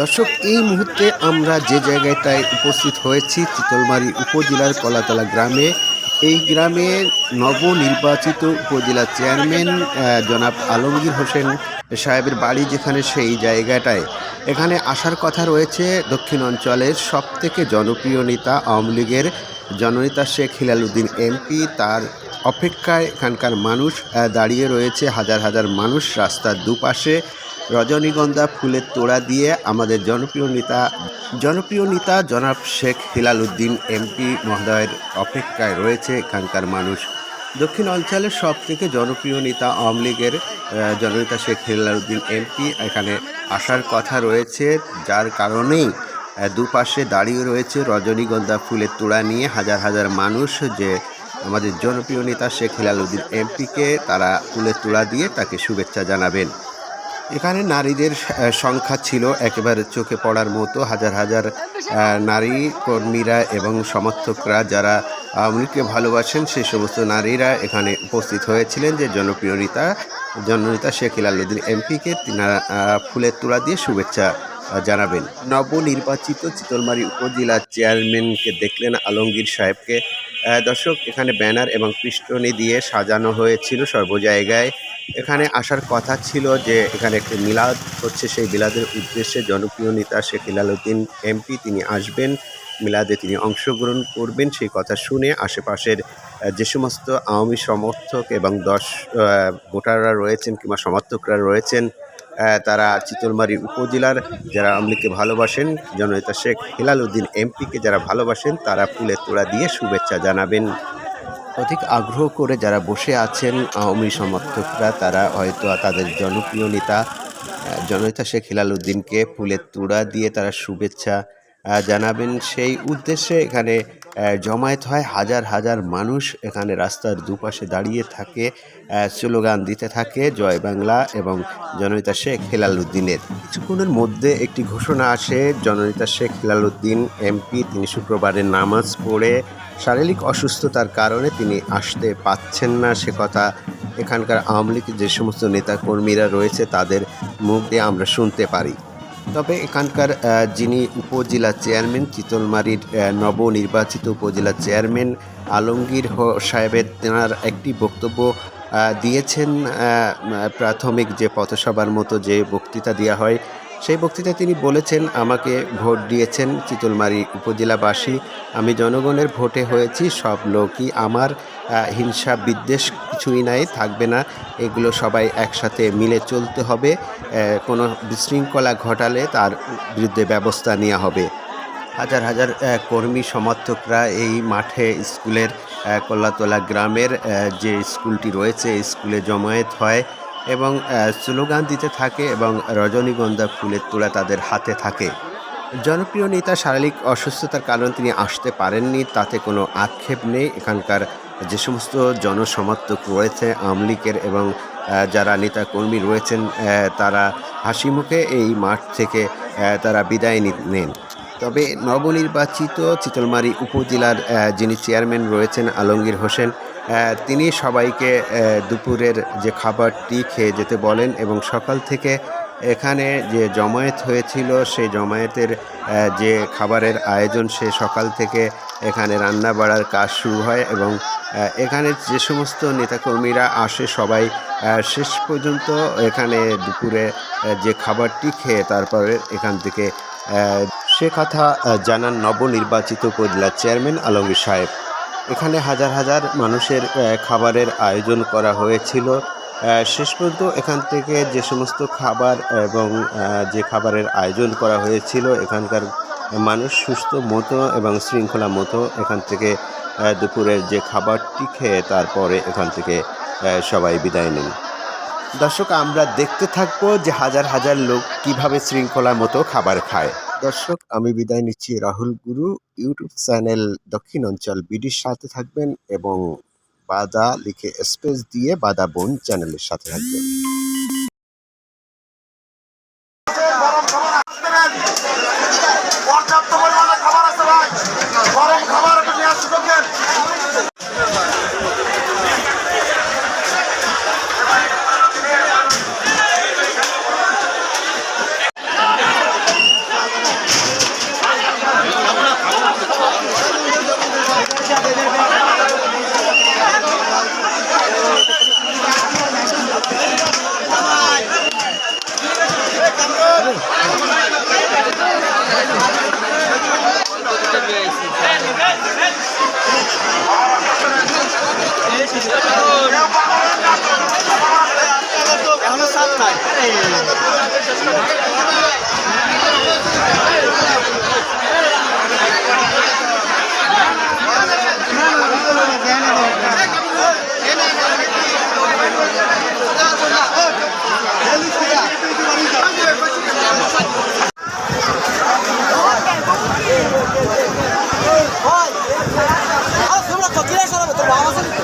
দর্শক, এই মুহূর্তে আমরা যে জায়গাটায় উপস্থিত হয়েছি চিতলমারি উপজেলার কলাতলা গ্রামে। এই গ্রামে নবনির্বাচিত উপজেলা চেয়ারম্যান জনাব আলমগীর হোসেন সাহেবের বাড়ি যেখানে সেই জায়গাটায়। এখানে আসার কথা রয়েছে দক্ষিণ অঞ্চলের সবথেকে জনপ্রিয় নেতা আওয়ামী লীগের জননেতা শেখ হিলালুদ্দিন এমপি। তার অপেক্ষায় এখানকার মানুষ দাঁড়িয়ে রয়েছে হাজার হাজার মানুষ রাস্তার দুপাশে। রজনীগন্ধা ফুলের তোড়া দিয়ে আমাদের জনপ্রিয় নেতা জনপ্রিয় নেতা জনাব শেখ হিলাল উদ্দিন এমপি মহোদয়ের অপেক্ষায় রয়েছে এখানকার মানুষ। দক্ষিণ অঞ্চলের সব থেকে জনপ্রিয় নেতা আওয়ামী লীগের জননেতা শেখ হিলাল উদ্দিন এমপি। এখানে আসার কথা রয়েছে, যার কারণেই দুপাশে দাঁড়িয়ে রয়েছে রজনীগন্ধা ফুলের তোড়া নিয়ে হাজার হাজার মানুষ যে আমাদের জনপ্রিয় নেতা শেখ হিলাল উদ্দিন এমপিকে তারা ফুলের তোড়া দিয়ে তাকে শুভেচ্ছা জানাবেন। এখানে নারীদের সংখ্যা ছিল একেবারে চোখে পড়ার মতো। হাজার হাজার নারী কর্মীরা এবং সমর্থকরা যারা আওয়ামী ভালোবাসেন সেই সমস্ত নারীরা এখানে উপস্থিত হয়েছিলেন যে জনপ্রিয় নেতা, জননেতা শেখ হিলালুদ্দিন এমপিকে তিনারা ফুলের তোড়া দিয়ে শুভেচ্ছা জানাবেন। নবনির্বাচিত চিতলমারি উপজেলার চেয়ারম্যানকে দেখলেন আলমগীর সাহেবকে। দর্শক, এখানে ব্যানার এবং পিষ্টনি দিয়ে সাজানো হয়েছিল সর্ব জায়গায় এখানে আসার কথা ছিল যে এখানে একটি মিলাদ হচ্ছে, সেই মিলাদের উদ্দেশ্যে জনপ্রিয় নেতা শেখ হিলালুদ্দিন এমপি তিনি আসবেন। মিলাদে তিনি অংশগ্রহণ করবেন। সেই কথা শুনে আশেপাশের যে সমস্ত আওয়ামী সমর্থক এবং দশ ভোটাররা রয়েছেন কিংবা সমর্থকরা রয়েছেন তারা চিতলমারি উপজেলার যারা আওয়ামী ভালোবাসেন, জননেতা শেখ হিলালুদ্দিন এমপিকে যারা ভালোবাসেন, তারা ফুলের তোড়া দিয়ে শুভেচ্ছা জানাবেন। অধিক আগ্রহ করে যারা বসে আছেন আওয়ামী সমর্থকরা, তারা হয়তো তাদের জনপ্রিয় নেতা জননেতা শেখ হিলালুদ্দিনকে ফুলের তুড়া দিয়ে তারা শুভেচ্ছা জানাবেন। সেই উদ্দেশ্যে এখানে জমায়েত হয় হাজার হাজার মানুষ এখানে রাস্তার দুপাশে দাঁড়িয়ে থাকে স্লোগান দিতে থাকে, জয় বাংলা এবং জননেতা শেখ হেলালুদ্দিনের। কিছুক্ষণের মধ্যে একটি ঘোষণা আসে, জননেতা শেখ হেলালুদ্দিন এমপি, তিনি শুক্রবারের নামাজ পড়ে, শারীরিক অসুস্থতার কারণে তিনি আসতে পাচ্ছেন না, সে কথা এখানকার আওয়ামী লীগের যে সমস্ত নেতাকর্মীরা রয়েছে তাদের মুখ দিয়ে আমরা শুনতে পারি। তবে এখানকার যিনি উপজেলা চেয়ারম্যান চিতলমারির নবনির্বাচিত উপজেলা চেয়ারম্যান আলমগীর সাহেবের, তেনার একটি বক্তব্য দিয়েছেন প্রাথমিক যে পথসভার মতো যে বক্তৃতা দেওয়া হয় সেই বক্তৃতায় তিনি বলেছেন, আমাকে ভোট দিয়েছেন চিতলমারি উপজেলাবাসী। আমি জনগণের ভোটে হয়েছি, সব লোকই আমার হিংসা, বিদ্বেষ কিছুই নাই, থাকবে না। এগুলো সবাই একসাথে মিলে চলতে হবে। কোনো বিশৃঙ্খলা ঘটালে তার বিরুদ্ধে ব্যবস্থা নেওয়া হবে। হাজার হাজার কর্মী সমর্থকরা এই মাঠে স্কুলের কল্লাতলা গ্রামের যে স্কুলটি রয়েছে স্কুলে জমায়েত হয়। এবং স্লোগান দিতে থাকে এবং রজনীগন্ধা ফুলের তোলা তাদের হাতে থাকে। জনপ্রিয় নেতা শারীরিক অসুস্থতার কারণে তিনি আসতে পারেননি, তাতে কোনো আক্ষেপ নেই। এখানকার যে সমস্ত জনসমর্থক রয়েছে, আওয়ামী লীগের এবং যারা নেতা কর্মী রয়েছেন তারা হাসি মুখে এই মাঠ থেকে তারা বিদায় নেন। তবে নবনির্বাচিত চিতলমারি উপজেলার যিনি চেয়ারম্যান রয়েছেন, আলমগীর হোসেন তিনি সবাইকে দুপুরের যে খাবারটি খেয়ে যেতে বলেন এবং সকাল থেকে এখানে যে জমায়েত হয়েছিল, সেই জমায়েতের যে খাবারের আয়োজন, সে সকাল থেকে এখানে রান্না বাড়ার কাজ শুরু হয় এবং এখানে যে সমস্ত নেতাকর্মীরা আসে সবাই শেষ পর্যন্ত এখানে দুপুরে যে খাবারটি খেয়ে তারপরে এখান থেকে সে কথা জানান নবনির্বাচিত উপজেলা চেয়ারম্যান আলমগীর সাহেব। এখানে হাজার হাজার মানুষের খাবারের আয়োজন করা হয়েছিল। শেষ পর্যন্ত এখান থেকে যে সমস্ত খাবার এবং যে খাবারের আয়োজন করা হয়েছিল, এখানকার মানুষ সুস্থ, মতো এবং শৃঙ্খলা মতো এখান থেকে দুপুরের যে খাবারটি খেয়ে তারপরে এখান থেকে সবাই বিদায় নেন। দর্শক, আমরা দেখতে থাকব যে হাজার হাজার লোক কীভাবে শৃঙ্খলা মতো খাবার খায়। দর্শক, আমি বিদায় নিচ্ছি রাহুল গুরু ইউটিউব চ্যানেল দক্ষিণ অঞ্চল বিডির সাথে থাকবেন এবং বাদা লিখে স্পেস দিয়ে বাদা বোন চ্যানেলের সাথে থাকবেন। পর্যাপ্ত পরিমাণে খাবার আছে ভাই। গরম খাবার the bottom.